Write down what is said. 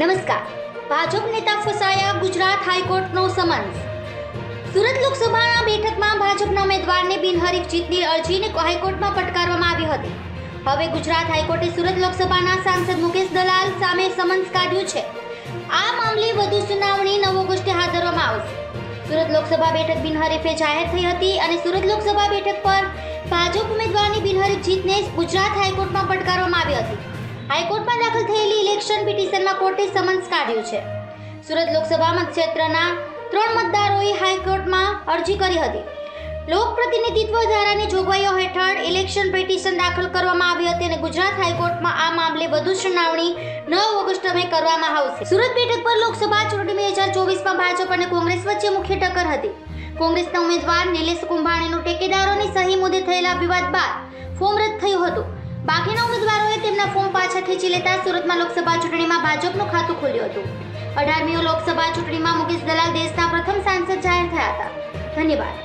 નમસ્કાર. ભાજપ નેતા ફસાયા ગુજરાત હાઈકોર્ટનો સમન્સ સુરત લોકસભાના બેઠકમાં ભાજપના ઉમેદવારને બિનહરીફ જીતની અરજીને હાઈકોર્ટમાં પડકારવામાં આવી હતી. હવે ગુજરાત હાઈકોર્ટે સુરત લોકસભાના સાંસદ મુકેશ દલાલ સામે સમન્સ કાઢ્યું છે. આ મામલે વધુ સુનાવણી નવ ઓગસ્ટે હાથ ધરવામાં આવશે. સુરત લોકસભા બેઠક બિનહરીફે જાહેર થઈ હતી અને સુરત લોકસભા બેઠક પર ભાજપ ઉમેદવારની બિનહરીફ જીતને ગુજરાત હાઈકોર્ટમાં પડકારવામાં આવી હતી. હાઈકોર્ટમાં દાખલ થયેલી ઇલેક્શન પિટિશનમાં કોર્ટે સમન્સ કાઢ્યું છે. સુરત લોકસભા મતક્ષેત્રના ત્રણ મતદારોએ હાઈકોર્ટમાં અરજી કરી હતી. લોક પ્રતિનિધિત્વ ધારાની જોગવાઈઓ હેઠળ ઇલેક્શન પિટિશન દાખલ કરવામાં આવી હતી અને ગુજરાત હાઈકોર્ટમાં આ મામલે વધુ સુનાવણી નવ ઓગસ્ટમે કરવામાં આવશે. સુરત બેઠક પર લોકસભા ચૂંટણી બે હજાર ચોવીસમાં ભાજપ અને કોંગ્રેસ વચ્ચે મુખ્ય ટક્કર હતી. કોંગ્રેસના ઉમેદવાર નિલેશ કુંભાણીનું ટેકેદારોની સહી મુદ્દે થયેલા વિવાદ બાદ ફોર્મ રદ થયું હતું. ઉમેદવારોએ ફોર્મ પાછા ખેંચી લેતા સુરતમાં લોકસભા ચૂંટણીમાં ભાજપનું ખાતું ખોલ્યું હતું. અઢારમીઓ લોકસભા ચૂંટણીમાં મુકેશ દલાલ દેશના પ્રથમ સાંસદ જાહેર થયા હતા. ધન્યવાદ.